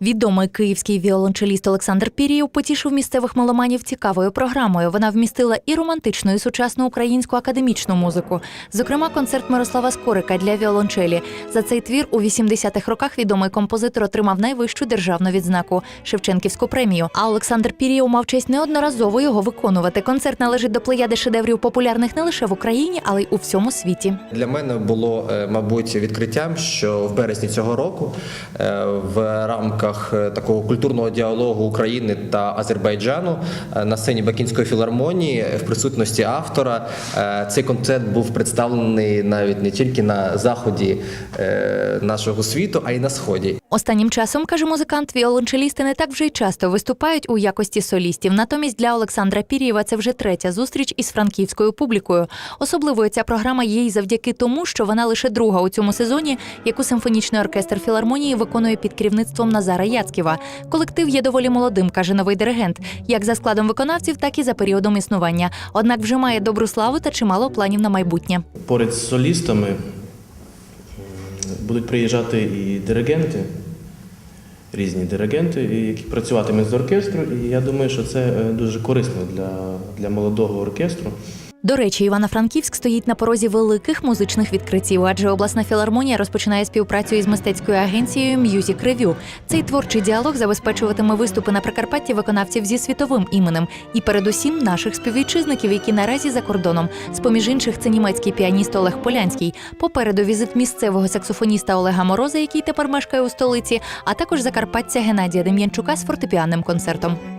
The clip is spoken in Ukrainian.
Відомий київський віолончеліст Олександр Пірієв потішив місцевих меломанів цікавою програмою. Вона вмістила і романтичну, і сучасну українську академічну музику. Зокрема, концерт Мирослава Скорика для віолончелі. За цей твір у 80-х роках відомий композитор отримав найвищу державну відзнаку Шевченківську премію. А Олександр Пірієв мав честь неодноразово його виконувати. Концерт належить до плеяди шедеврів популярних не лише в Україні, але й у всьому світі. Для мене було, е, мабуть, відкриттям, що в березні цього року е, в рамках е, такого культурного діалогу України та Азербайджану е, на сцені Бакінської філармонії в присутності автора е, цей концерт був представлений навіть не тільки на заході нашого світу, а й на сході. Останнім часом, каже музикант, віолончелісти не так вже й часто виступають у якості солістів. Натомість для Олександра Пірєва це вже третя зустріч із франківською публікою. Особливою ця програма є й завдяки тому, що вона лише друга у цьому сезоні, яку симфонічний оркестр філармонії виконує під керівництвом Назара Яцьківа. Колектив є доволі молодим, каже новий диригент, як за складом виконавців, так і за періодом існування. Однак вже має добру славу та чимало планів на майбутнє. Поряд з солістами будуть приїжджати і диригенти, різні диригенти, які працюватимуть з оркестру. І я думаю, що це е, дуже корисно для, для молодого оркестру. До речі, Івано-Франківськ стоїть на порозі великих музичних відкриттів, адже обласна філармонія розпочинає співпрацю із мистецькою агенцією Music Review. Цей творчий діалог забезпечуватиме виступи на Прикарпатті виконавців зі світовим іменем і, передусім, наших співвітчизників, які наразі за кордоном. З поміж інших це німецький піаніст Олег Полянський. Попереду візит місцевого саксофоніста Олега Мороза, який тепер мешкає у столиці, а також закарпатця Геннадія Дем'янчука з фортепіанним концертом.